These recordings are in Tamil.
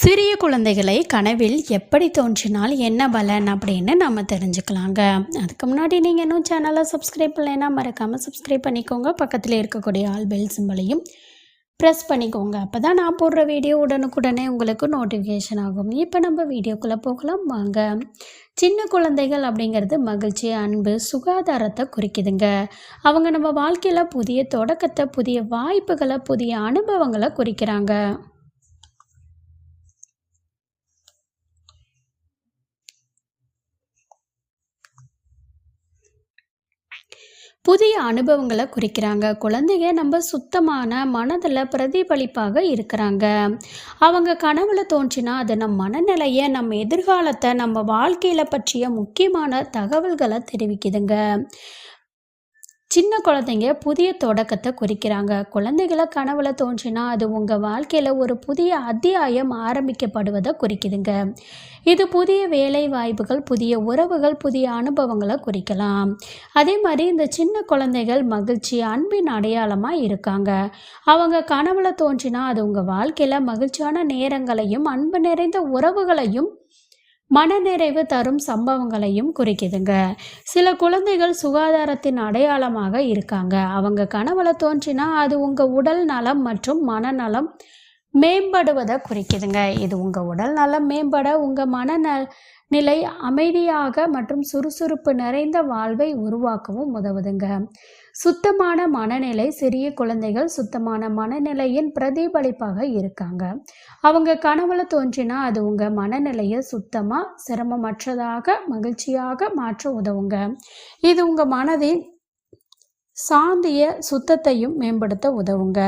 சிறிய குழந்தைகளை கனவில் எப்படி தோன்றினால் என்ன பலன் அப்படின்னு நம்ம தெரிஞ்சுக்கலாங்க. அதுக்கு முன்னாடி நீங்கள் இன்னும் சேனலை சப்ஸ்கிரைப் பண்ணலைன்னா மறக்காமல் சப்ஸ்கிரைப் பண்ணிக்கோங்க. பக்கத்தில் இருக்கக்கூடிய ஆல் பெல் சிம்பளையும் ப்ரெஸ் பண்ணிக்கோங்க. அப்போ தான் நான் போடுற வீடியோ உடனுக்குடனே உங்களுக்கு நோட்டிஃபிகேஷன் ஆகும். இப்போ நம்ம வீடியோக்குள்ளே போகலாம். வாங்க. சின்ன குழந்தைகள் அப்படிங்கிறது மகிழ்ச்சி அன்பு சுகாதாரத்தை குறிக்குதுங்க. அவங்க நம்ம வாழ்க்கையில் புதிய தொடக்கத்தை புதிய வாய்ப்புகளை புதிய அனுபவங்களை குறிக்கிறாங்க. புதிய அனுபவங்களை குறிக்கிறாங்க. குழந்தைங்க நம்ம சுத்தமான மனதில் பிரதிபலிப்பாக இருக்கிறாங்க. அவங்க கனவுல தோன்றினா அது நம் மனநிலையை நம்ம எதிர்காலத்தை நம்ம வாழ்க்கையில் பற்றிய முக்கியமான தகவல்களை தெரிவிக்குதுங்க. சின்ன குழந்தைங்க புதிய தொடக்கத்தை குறிக்கிறாங்க. குழந்தைகளை கனவுல தோன்றினா அது உங்கள் வாழ்க்கையில் ஒரு புதிய அத்தியாயம் ஆரம்பிக்கப்படுவதை குறிக்குதுங்க. இது புதிய வேலை வாய்ப்புகள் புதிய உறவுகள் புதிய அனுபவங்களை குறிக்கலாம். அதே மாதிரி இந்த சின்ன குழந்தைகள் மகிழ்ச்சி அன்பின் அடையாளமாக இருக்காங்க. அவங்க கனவுல தோன்றினா அது உங்கள் வாழ்க்கையில் மகிழ்ச்சியான நேரங்களையும் அன்பு நிறைந்த உறவுகளையும் மனநிறைவு தரும் சம்பவங்களையும் குறிக்குதுங்க. சில குழந்தைகள் சுகாதாரத்தின் அடையாளமாக இருக்காங்க. அவங்க கனவுல தோன்றினா அது உங்கள் உடல் நலம் மற்றும் மனநலம் மேம்படுவதை குறிக்குதுங்க. இது உங்கள் உடல் நலம் மேம்பட உங்கள் மன நிலை அமைதியாக மற்றும் சுறுசுறுப்பு நிறைந்த வாழ்வை உருவாக்கவும் உதவுதுங்க. சுத்தமான மனநிலை சிறிய குழந்தைகள் சுத்தமான மனநிலையின் பிரதிபலிப்பாக இருக்காங்க. அவங்க கனவுல தோன்றினா அது உங்கள் மனநிலையை சுத்தமாக சிரமமற்றதாக மகிழ்ச்சியாக மாற்ற உதவுங்க. இது உங்கள் மனதின் சாந்திய சுத்தத்தையும் மேம்படுத்த உதவுங்க.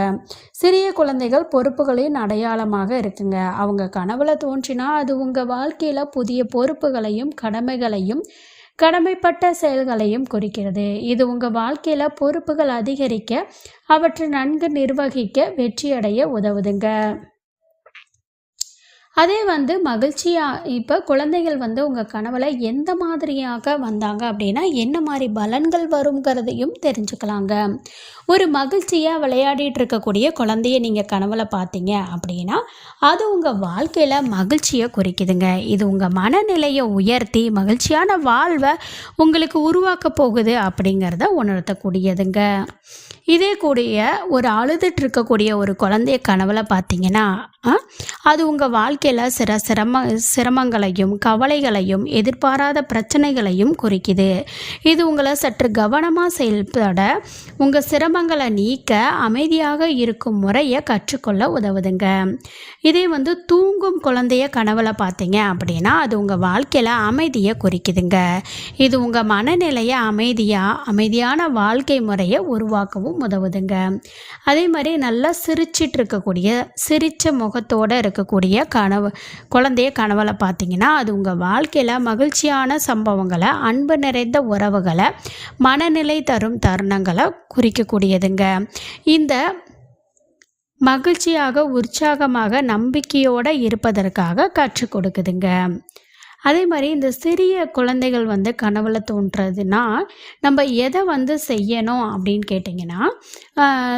சிறிய குழந்தைகள் பொறுப்புகளின் அடையாளமாக இருக்குங்க. அவங்க கனவுல தோன்றினா அது உங்கள் வாழ்க்கையில் புதிய பொறுப்புகளையும் கடமைகளையும் கடமைப்பட்ட செயல்களையும் குறிக்கிறது. இது உங்கள் வாழ்க்கையில் பொறுப்புகள் அதிகரிக்க அவற்றை நன்கு நிர்வகிக்க வெற்றியடைய உதவுதுங்க. அதே வந்து மகிழ்ச்சியாக இப்போ குழந்தைகள் வந்து உங்கள் கனவில் எந்த மாதிரியாக வந்தாங்க அப்படின்னா என்ன மாதிரி பலன்கள் வருங்கிறதையும் தெரிஞ்சுக்கலாங்க. ஒரு மகிழ்ச்சியாக விளையாடிட்டு இருக்கக்கூடிய குழந்தைய நீங்கள் கனவில் பார்த்தீங்க அப்படின்னா அது உங்கள் வாழ்க்கையில் மகிழ்ச்சியை குறிக்குதுங்க. இது உங்கள் மனநிலையை உயர்த்தி மகிழ்ச்சியான வாழ்வை உங்களுக்கு உருவாக்க போகுது அப்படிங்கிறத உணர்த்தக்கூடியதுங்க. இதே கூடிய ஒரு அழுதுட்டு இருக்கக்கூடிய ஒரு குழந்தைய கனவில் பார்த்தீங்கன்னா அது உங்கள் வாழ்க்கை வாழ்க்கையில் சில சிரம சிரமங்களையும் கவலைகளையும் எதிர்பாராத பிரச்சனைகளையும் குறிக்குது. இது உங்களை சற்று கவனமாக செயல்பட உங்கள் சிரமங்களை நீக்க அமைதியாக இருக்கும் முறையை கற்றுக்கொள்ள உதவுதுங்க. இதே வந்து தூங்கும் குழந்தைய கனவில் பார்த்தீங்க அப்படின்னா அது உங்கள் வாழ்க்கையில் அமைதியை குறிக்குதுங்க. இது உங்கள் மனநிலையை அமைதியாக அமைதியான வாழ்க்கை முறையை உருவாக்கவும் உதவுதுங்க. அதே மாதிரி நல்லா சிரிச்சிட்டு இருக்கக்கூடிய சிரித்த முகத்தோடு இருக்கக்கூடிய கனவு குழந்தைய கனவில் பார்த்தீங்கன்னா அது உங்கள் வாழ்க்கையில் மகிழ்ச்சியான சம்பவங்களை அன்பு நிறைந்த உறவுகளை மனநிலை தரும் தருணங்களை குறிக்கக்கூடியதுங்க. இந்த மகிழ்ச்சியாக உற்சாகமாக நம்பிக்கையோடு இருப்பதற்காக கற்றுக் கொடுக்குதுங்க. அதே மாதிரி இந்த சிறிய குழந்தைகள் வந்து கனவுல தோன்றதுன்னா நம்ம எதை வந்து செய்யணும் அப்படின்னு கேட்டிங்கன்னா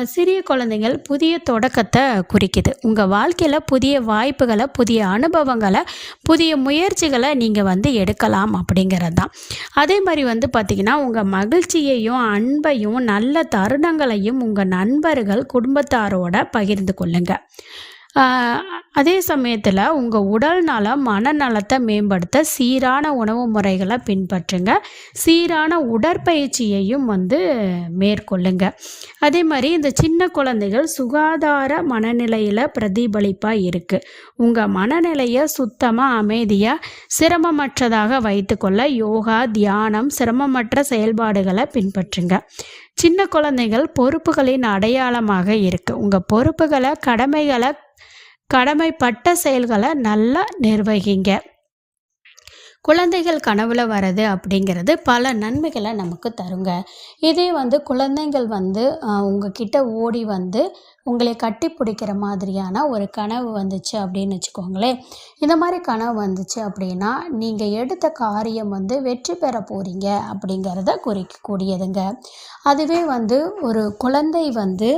சிறிய குழந்தைகள் புதிய தொடக்கத்தை குறிக்குது. உங்கள் வாழ்க்கையில் புதிய வாய்ப்புகளை புதிய அனுபவங்களை புதிய முயற்சிகளை நீங்கள் வந்து எடுக்கலாம் அப்படிங்கிறது தான் அதே மாதிரி வந்து பார்த்திங்கன்னா உங்கள் மகிழ்ச்சியையும் அன்பையும் நல்ல தருணங்களையும் உங்கள் நண்பர்கள் குடும்பத்தாரோட பகிர்ந்து கொள்ளுங்கள் அதே சமயத்தில் உங்கள் உடல் நலம் மனநலத்தை மேம்படுத்த சீரான உணவு முறைகளை பின்பற்றுங்க. சீரான உடற்பயிற்சியையும் வந்து மேற்கொள்ளுங்க. அதே மாதிரி இந்த சின்ன குழந்தைகள் சுகாதார மனநிலையில் பிரதிபலிப்பாக இருக்குது உங்கள் மனநிலையை சுத்தமாக அமைதியாக சிரமமற்றதாக வைத்துக்கொள்ள யோகா தியானம் சிரமமற்ற செயல்பாடுகளை பின்பற்றுங்க. சின்ன குழந்தைகள் பொறுப்புகளின் அடையாளமாக இருக்குது உங்கள் பொறுப்புகளை கடமைகளை கடமைப்பட்ட செயல்களை நல்லா நிர்வகிங்க. குழந்தைகள் கனவுல வர்றது அப்படிங்கிறது பல நன்மைகளை நமக்கு தருங்க. இதே வந்து குழந்தைகள் வந்து உங்ககிட்ட ஓடி வந்து உங்களை கட்டி பிடிக்கிற மாதிரியான ஒரு கனவு வந்துச்சு அப்படின்னு வச்சுக்கோங்களேன். இந்த மாதிரி கனவு வந்துச்சு அப்படின்னா நீங்கள் எடுத்த காரியம் வந்து வெற்றி பெற போகிறீங்க அப்படிங்கிறத குறிக்கக்கூடியதுங்க. அதுவே வந்து ஒரு குழந்தை வந்து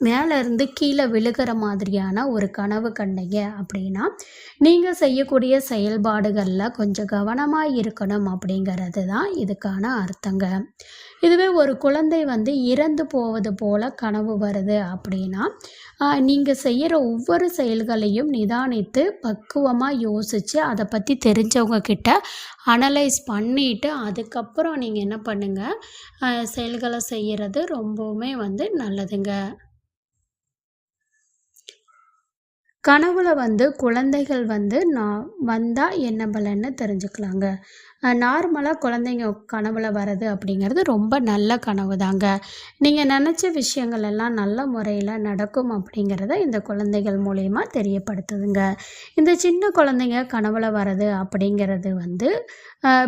மேலேருந்து கீழே விழுகிற மாதிரியான ஒரு கனவு கண்டீங்க அப்படின்னா நீங்கள் செய்யக்கூடிய செயல்பாடுகளில் கொஞ்சம் கவனமாக இருக்கணும் அப்படிங்கிறது தான் இதுக்கான அர்த்தங்க. இதுவே ஒரு குழந்தை வந்து இறந்து போவது போல கனவு வருது அப்படின்னா நீங்கள் செய்கிற ஒவ்வொரு செயல்களையும் நிதானித்து பக்குவமாக யோசித்து அதை பற்றி தெரிஞ்சவங்க கிட்ட அனலைஸ் பண்ணிவிட்டு அதுக்கப்புறம் நீங்கள் என்ன பண்ணுங்கள் செயல்களை செய்கிறது ரொம்பவுமே வந்து நல்லதுங்க. கனவுல வந்து குழந்தைகள் வந்து நான் வந்தால் என்ன பலன்னு தெரிஞ்சுக்கலாங்க. நார்மலாக குழந்தைங்க கனவுல வர்றது அப்படிங்கிறது ரொம்ப நல்ல கனவு தாங்க நீங்கள் நினச்ச விஷயங்கள் எல்லாம் நல்ல முறையில் நடக்கும் அப்படிங்கிறத இந்த குழந்தைகள் மூலயமா தெரியப்படுத்துதுங்க. இந்த சின்ன குழந்தைங்க கனவுல வர்றது அப்படிங்கிறது வந்து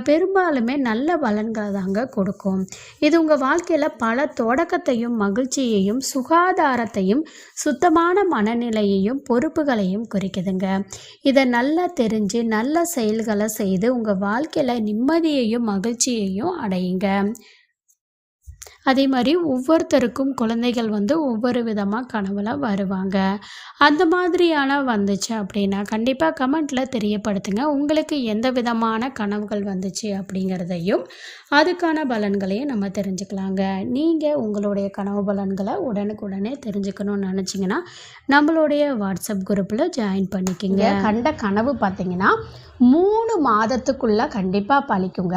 பெரும்பாலுமே நல்ல பலன்களை தாங்க கொடுக்கும். இது உங்கள் வாழ்க்கையில் பல தொடக்கத்தையும் மகிழ்ச்சியையும் சுகாதாரத்தையும் சுத்தமான மனநிலையையும் பொறுப்புகளையும் குறிக்குதுங்க. இதை நல்லா தெரிஞ்சு நல்ல செயல்களை செய்து உங்கள் வாழ்க்கையில் நிம்மதியையும் மகிழ்ச்சியையும் அடையுங்க. அதே மாதிரி ஒவ்வொருத்தருக்கும் குழந்தைகள் வந்து ஒவ்வொரு விதமாக கனவுல வருவாங்க. அந்த மாதிரியான வந்துச்சு அப்படின்னா கண்டிப்பாக கமெண்ட்டில் தெரியப்படுத்துங்க. உங்களுக்கு எந்த விதமான கனவுகள் வந்துச்சு அப்படிங்கிறதையும் அதுக்கான பலன்களையும் நம்ம தெரிஞ்சுக்கலாங்க. நீங்கள் உங்களுடைய கனவு பலன்களை உடனுக்குடனே தெரிஞ்சுக்கணும்னு நினச்சிங்கன்னா நம்மளுடைய வாட்ஸ்அப் குரூப்பில் ஜாயின் பண்ணிக்கிங்க. கண்ட கனவு பார்த்தீங்கன்னா மூணு மாதத்துக்குள்ளே கண்டிப்பாக பழிக்குங்க.